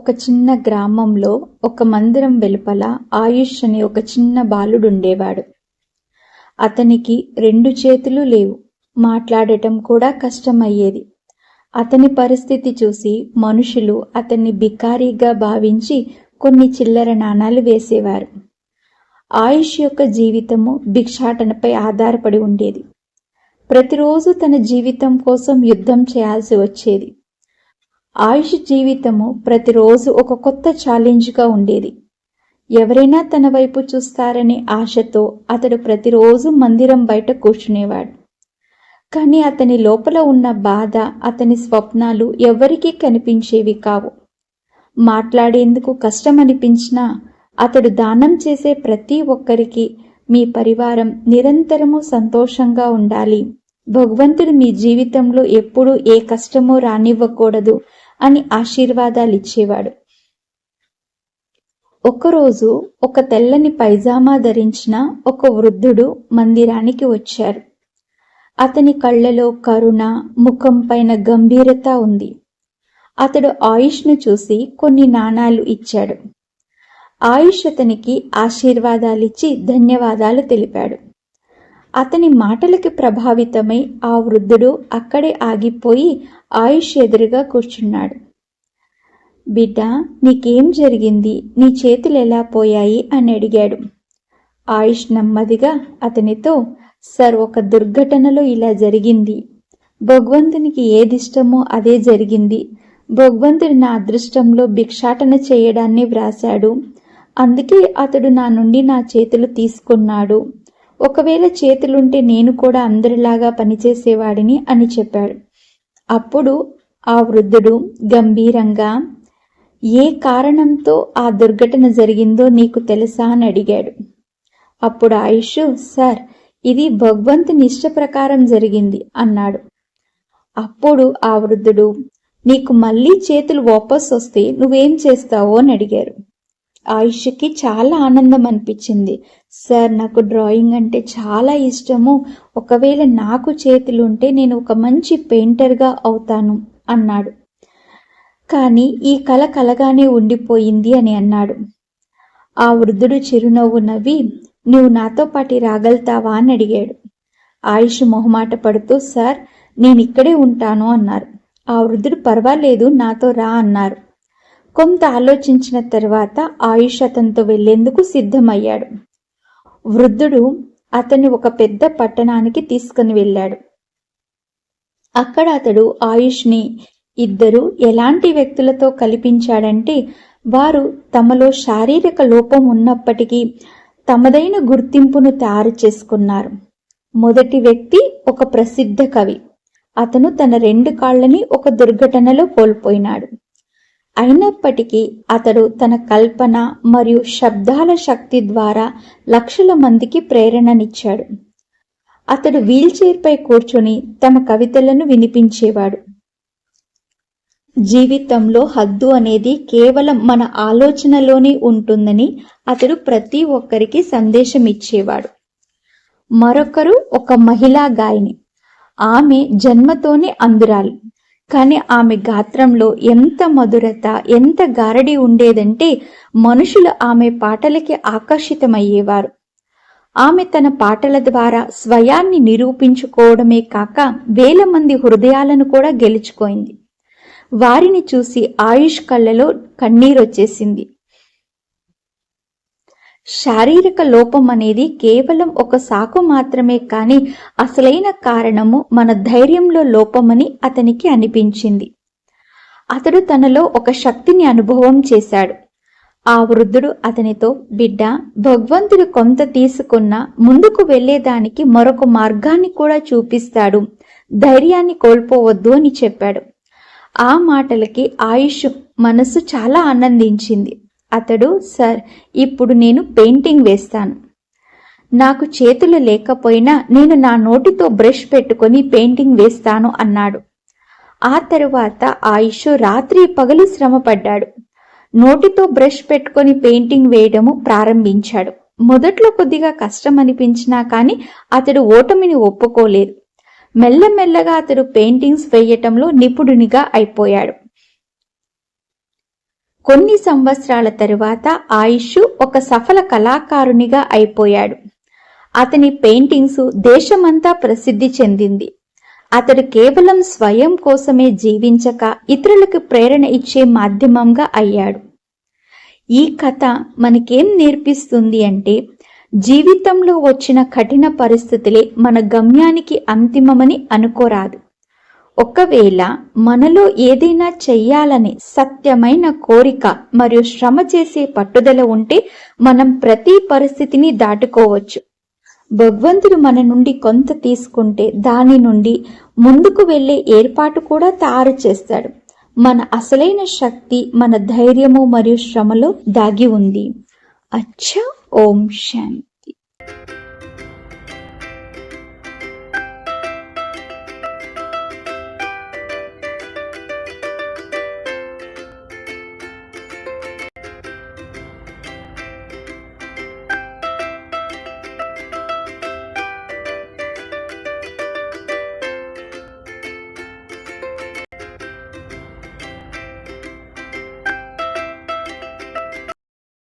ఒక చిన్న గ్రామంలో ఒక మందిరం వెలుపల ఆయుష్ అనే ఒక చిన్న బాలుడుండేవాడు. అతనికి రెండు చేతులు లేవు. మాట్లాడటం కూడా కష్టమయ్యేది. అతని పరిస్థితి చూసి మనుషులు అతన్ని బికారీగా భావించి కొన్ని చిల్లర నాణాలు వేసేవారు. ఆయుష్ యొక్క జీవితము భిక్షాటనపై ఆధారపడి ఉండేది. ప్రతిరోజు తన జీవితం కోసం యుద్ధం చేయాల్సి వచ్చేది. ఆయుష్ జీవితము ప్రతిరోజు ఒక కొత్త ఛాలెంజ్గా ఉండేది. ఎవరైనా తన వైపు చూస్తారనే ఆశతో అతడు ప్రతిరోజు మందిరం బయట కూర్చునేవాడు. కానీ అతని లోపల ఉన్న బాధ అతని స్వప్నాలు ఎవరికీ కనిపించేవి కావు. మాట్లాడేందుకు కష్టమనిపించినా అతడు దానం చేసే ప్రతి ఒక్కరికి మీ పరివారం నిరంతరము సంతోషంగా ఉండాలి. భగవంతుడు మీ జీవితంలో ఎప్పుడూ ఏ కష్టమో రానివ్వకూడదు అని ఆశీర్వాదాలు ఇచ్చేవాడు. ఒకరోజు ఒక తెల్లని పైజామా ధరించిన ఒక వృద్ధుడు మందిరానికి వచ్చారు. అతని కళ్ళలో కరుణ ముఖం పైన గంభీరత ఉంది. అతడు ఆయుష్ను చూసి కొన్ని నాణాలు ఇచ్చాడు. ఆయుష్ అతనికి ఆశీర్వాదాలిచ్చి ధన్యవాదాలు తెలిపాడు. అతని మాటలకి ప్రభావితమై ఆ వృద్ధుడు అక్కడే ఆగిపోయి ఆయుష్ ఎదురుగా కూర్చున్నాడు. బిడ్డ నీకేం జరిగింది? నీ చేతులు ఎలా పోయాయి? అని అడిగాడు. ఆయుష్ నెమ్మదిగా అతనితో సార్ ఒక దుర్ఘటనలో ఇలా జరిగింది. భగవంతునికి ఏది ఇష్టమో అదే జరిగింది. భగవంతుడు నా అదృష్టంలో భిక్షాటన చేయడాన్ని వ్రాశాడు. అందుకే అతడు నా నుండి నా చేతులు తీసుకున్నాడు. ఒకవేళ చేతులుంటే నేను కూడా అందరిలాగా పనిచేసేవాడిని అని చెప్పాడు. అప్పుడు ఆ వృద్ధుడు గంభీరంగా ఏ కారణంతో ఆ దుర్ఘటన జరిగిందో నీకు తెలుసా అని అడిగాడు. అప్పుడు ఆయుష్ సార్ ఇది భగవంతుని ఇష్ట ప్రకారం జరిగింది అన్నాడు. అప్పుడు ఆ వృద్ధుడు నీకు మళ్ళీ చేతులు వాపస్ వస్తే నువ్వేం చేస్తావో అని అడిగారు. ఆయుష్కి చాలా ఆనందం అనిపించింది. సార్ నాకు డ్రాయింగ్ అంటే చాలా ఇష్టము. ఒకవేళ నాకు చేతులు ఉంటే నేను ఒక మంచి పెయింటర్గా అవుతాను అన్నాడు. కానీ ఈ కళ కలగానే ఉండిపోయింది అని అన్నాడు. ఆ వృద్ధుడు చిరునవ్వు నవ్వి నువ్వు నాతో పాటి రాగలుగుతావా? అని అడిగాడు. ఆయుష్ మొహమాట పడుతూ సార్ నేను ఇక్కడే ఉంటాను అన్నారు. ఆ వృద్ధుడు పర్వాలేదు నాతో రా అన్నారు. కొంత ఆలోచించిన తర్వాత ఆయుష్ అతనితో వెళ్ళేందుకు సిద్ధమయ్యాడు. వృద్ధుడు అతన్ని ఒక పెద్ద పట్టణానికి తీసుకుని వెళ్ళాడు. అక్కడ అతడు ఆయుష్ని ఇద్దరు ఎలాంటి వ్యక్తులతో కల్పించాడంటే వారు తమలో శారీరక లోపం ఉన్నప్పటికీ తమదైన గుర్తింపును తయారు చేసుకున్నారు. మొదటి వ్యక్తి ఒక ప్రసిద్ధ కవి. అతను తన రెండు కాళ్ళని ఒక దుర్ఘటనలో కోల్పోయినాడు. అయినప్పటికీ అతడు తన కల్పన మరియు శబ్దాల శక్తి ద్వారా లక్షల మందికి ప్రేరణనిచ్చాడు. అతడు వీల్చైర్పై కూర్చొని తమ కవితలను వినిపించేవాడు. జీవితంలో హద్దు అనేది కేవలం మన ఆలోచనలోనే ఉంటుందని అతడు ప్రతి ఒక్కరికి సందేశం ఇచ్చేవాడు మరొకరు ఒక మహిళా గాయని. ఆమె జన్మతోనే అందురాలు కానీ ఆమె గాత్రంలో ఎంత మధురత ఎంత గారడి ఉండేదంటే మనుషులు ఆమె పాటలకి ఆకర్షితమయ్యేవారు. ఆమె తన పాటల ద్వారా స్వయాన్ని నిరూపించుకోవడమే కాక వేల మంది హృదయాలను కూడా గెలుచుకోయింది. వారిని చూసి ఆయుష్ కళ్ళలో కన్నీరొచ్చేసింది. శారీరక లోపం అనేది కేవలం ఒక సాకు మాత్రమే కాని అసలైన కారణము మన ధైర్యంలో లోపమని అతనికి అనిపించింది. అతడు తనలో ఒక శక్తిని అనుభవం చేశాడు. ఆ వృద్ధుడు అతనితో బిడ్డ భగవంతుడు కొంత తీసుకున్న ముందుకు వెళ్ళేదానికి మరొక మార్గాన్ని కూడా చూపిస్తాడు. ధైర్యాన్ని కోల్పోవద్దు అని చెప్పాడు. ఆ మాటలకి ఆయుష్ మనసు చాలా ఆనందించింది. అతడు సార్ ఇప్పుడు నేను పెయింటింగ్ వేస్తాను. నాకు చేతులు లేకపోయినా నేను నా నోటితో బ్రష్ పెట్టుకొని పెయింటింగ్ వేస్తాను అన్నాడు. ఆ తరువాత ఆయుష్ రాత్రి పగలు శ్రమపడ్డాడు. నోటితో బ్రష్ పెట్టుకొని పెయింటింగ్ వేయడము ప్రారంభించాడు. మొదట్లో కొద్దిగా కష్టం అనిపించినా కానీ అతడు ఓటమిని ఒప్పుకోలేదు. మెల్లమెల్లగా అతడు పెయింటింగ్స్ వేయటంలో నిపుణునిగా అయిపోయాడు. కొన్ని సంవత్సరాల తరువాత ఆయుష్ ఒక సఫల కళాకారునిగా అయిపోయాడు. అతని పెయింటింగ్స్ దేశమంతా ప్రసిద్ధి చెందింది. అతడు కేవలం స్వయం కోసమే జీవించక ఇతరులకు ప్రేరణ ఇచ్చే మాధ్యమంగా అయ్యాడు. ఈ కథ మనకేం నేర్పిస్తుంది అంటే జీవితంలో వచ్చిన కఠిన పరిస్థితులే మన గమ్యానికి అంతిమమని అనుకోరాదు. ఒకవేళ మనలో ఏదైనా చెయ్యాలని సత్యమైన కోరిక మరియు శ్రమ చేసే పట్టుదల ఉంటే మనం ప్రతి పరిస్థితిని దాటుకోవచ్చు. భగవంతుడు మన నుండి కొంత తీసుకుంటే దాని నుండి ముందుకు వెళ్ళే ఏర్పాటు కూడా తయారు చేస్తాడు. మన అసలైన శక్తి మన ధైర్యము మరియు శ్రమలో దాగి ఉంది. అచ్చా ఓం శాంతి.